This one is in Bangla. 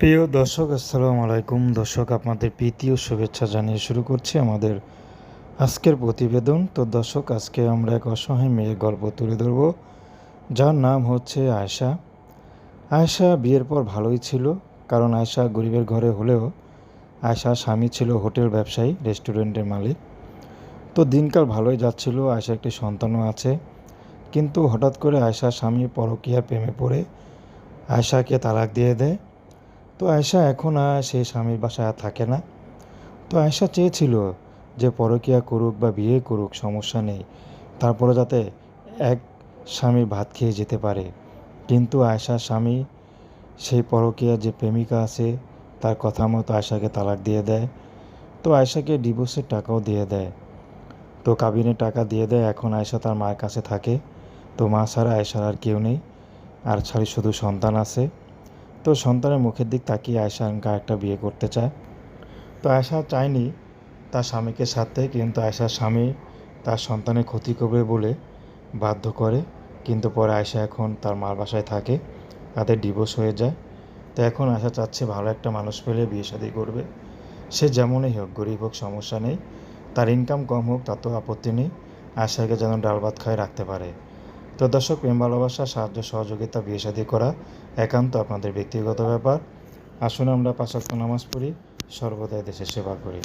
প্রিয় দর্শক, আসসালামু আলাইকুম। দর্শক, আপনাদের প্রীতি ও শুভেচ্ছা জানিয়ে শুরু করছি আমাদের আজকের প্রতিবেদন। তো দর্শক, আজকে আমরা এক অসহায় মেয়ের গল্প তুলে ধরব। যার নাম হচ্ছে আয়শা। আয়শা বিয়ের পর ভালোই ছিল, কারণ আয়শা গরিবের ঘরে হলেও আয়শার স্বামী ছিল হোটেল ব্যবসায়ী, রেস্টুরেন্টের মালিক। তো দিনকাল ভালোই যাচ্ছিল আয়শা একটি সন্তানও আছে। কিন্তু হঠাৎ করে আয়শার স্বামী পরকীয়া প্রেমে পড়ে, আয়শাকে তালাক দিয়ে দেয়। তো আয়শা এখন আর সেই স্বামীর বাসায় থাকে না। তো আয়শা চেয়েছিল যে পরকীয়া করুক বা বিয়ে করুক, সমস্যা নেই। তারপরে যাতে এক স্বামীর ভাত খেয়ে যেতে পারে। কিন্তু আয়শার স্বামী, সেই পরকীয়া যে প্রেমিকা আছে, তার কথা মতো আয়শাকে তালাক দিয়ে দেয়। তো আয়শাকে ডিভোর্সের টাকাও দিয়ে দেয়। তো কাবিনে টাকা দিয়ে দেয়, এখন আয়শা তার মায়ের কাছে থাকে। তো মা ছাড়া আয়সার আর কেউ নেই। আর ছাড়ি শুধু সন্তান আছে। তো সন্তানের মুখের দিক তাকিয়ে আয়সা একটা বিয়ে করতে চায়। তো আয়সা চায়নি তার স্বামীকে সাথে, কিন্তু আয়সার স্বামী তার সন্তানের ক্ষতি করবে বলে বাধ্য করে। কিন্তু পরে আয়সা এখন তার মার বাসায় থাকে, তাদের ডিভোর্স হয়ে যায়। তো এখন আশা চাচ্ছে ভালো একটা মানুষ পেলে বিয়ে শাদী করবে। সে যেমনই হোক, গরিব হোক, সমস্যা নেই। তার ইনকাম কম হোক, তাতেও আপত্তি নেই। আশাকে যেন ডাল ভাত খায় রাখতে পারে। তো দর্শক, প্রেম, ভালোবাসা, সাহায্য, সহযোগিতা, বিয়ে শাদী করা একান্ত আপনাদের ব্যক্তিগত ব্যাপার। আসুন আমরা পাঁচাত্ত নামাজ পড়ি, সর্বদাই দেশের সেবা করি।